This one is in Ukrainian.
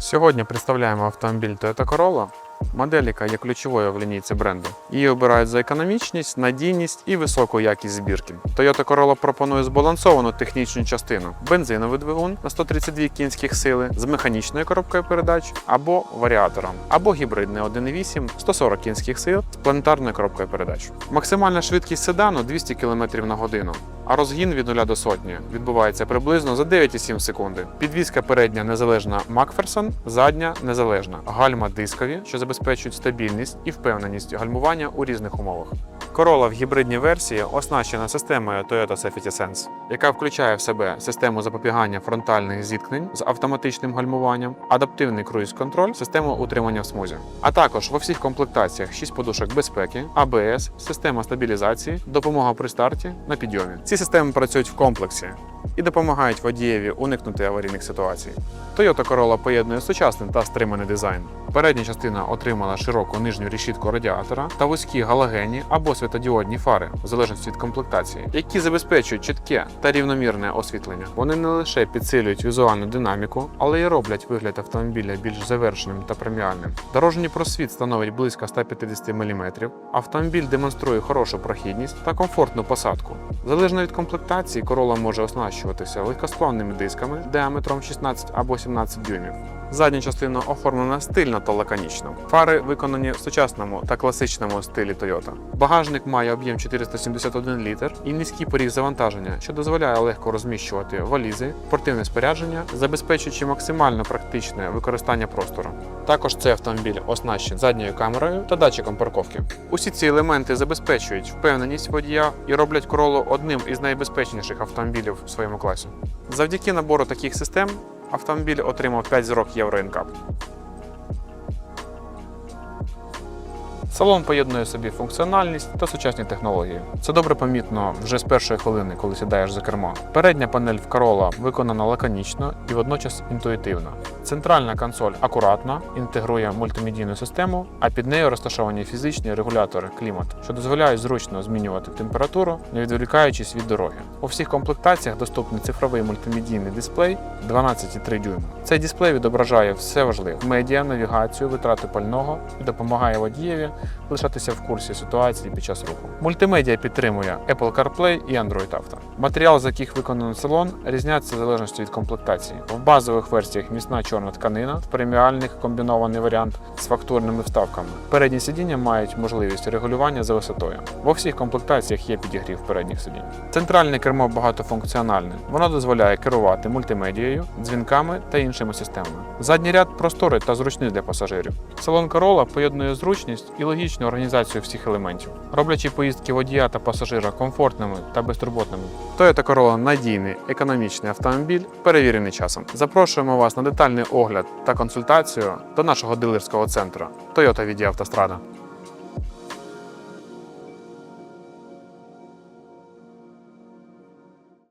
Сьогодні представляємо автомобіль Toyota Corolla, модель, яка є ключовою в лінійці бренду. Її обирають за економічність, надійність і високу якість збірки. Toyota Corolla пропонує збалансовану технічну частину: бензиновий двигун на 132 кінських сили з механічною коробкою передач або варіатором, або гібридний 1.8 140 кінських сил з планетарною коробкою передач. Максимальна швидкість седану 200 км на годину. А розгін від 0 до сотні відбувається приблизно за 9,7 секунди. Підвізка передня незалежна Макферсон, задня незалежна. Гальма дискові, що забезпечують стабільність і впевненість гальмування у різних умовах. Corolla в гібридній версії оснащена системою Toyota Safety Sense, яка включає в себе систему запобігання фронтальних зіткнень з автоматичним гальмуванням, адаптивний круїз-контроль, систему утримання в смузі. А також во всіх комплектаціях 6 подушок безпеки, ABS, система стабілізації, допомога при старті на підйомі. Ці системи працюють в комплексі і допомагають водієві уникнути аварійних ситуацій. Toyota Corolla поєднує сучасний та стриманий дизайн. Передня частина отримала широку нижню решітку радіатора та вузькі галогенні або світодіодні фари, в залежності від комплектації, які забезпечують чітке та рівномірне освітлення. Вони не лише підсилюють візуальну динаміку, але й роблять вигляд автомобіля більш завершеним та преміальним. Дорожній просвіт становить близько 150 мм. Автомобіль демонструє хорошу прохідність та комфортну посадку. Залежно від комплектації, Corolla може оснащуватися легкосплавними дисками діаметром 16 або 17 дюймів. Задня частина оформлена стильно та лаконічно. Фари виконані в сучасному та класичному стилі Toyota. Багажник має об'єм 471 літр і низький поріг завантаження, що дозволяє легко розміщувати валізи, спортивне спорядження, забезпечуючи максимально практичне використання простору. Також цей автомобіль оснащений задньою камерою та датчиком парковки. Усі ці елементи забезпечують впевненість водія і роблять Corolla одним із найбезпечніших автомобілів в своєму класі. Завдяки набору таких систем автомобіль отримав 5 зірок Євро Салон поєднує собі функціональність та сучасні технології. Це добре помітно вже з першої хвилини, коли сідаєш за кермо. Передня панель в Corolla виконана лаконічно і водночас інтуїтивно. Центральна консоль акуратна, інтегрує мультимедійну систему, а під нею розташовані фізичні регулятори клімат, що дозволяють зручно змінювати температуру, не відволікаючись від дороги. У всіх комплектаціях доступний цифровий мультимедійний дисплей 12,3 дюйма. Цей дисплей відображає все важливе: медіа, навігацію, витрати пального і допомагає водієві лишатися в курсі ситуації під час руху. Мультимедіа підтримує Apple CarPlay і Android Auto. Матеріал, з яких виконаний салон, різняться в залежності від комплектації. В базових версіях міцна чорна тканина, в преміальних комбінований варіант з фактурними вставками. Передні сидіння мають можливість регулювання за висотою. Во всіх комплектаціях є підігрів передніх сидінь. Центральне кермо багатофункціональне. Воно дозволяє керувати мультимедією, дзвінками та іншими системами. Задній ряд просторий та зручний для пасажирів. Салон Corolla поєднує зручність і логічну організацію всіх елементів, роблячи поїздки водія та пасажира комфортними та безтурботними. Toyota Corolla – надійний, економічний автомобіль, перевірений часом. Запрошуємо вас на детальний огляд та консультацію до нашого дилерського центру Toyota від Автострада.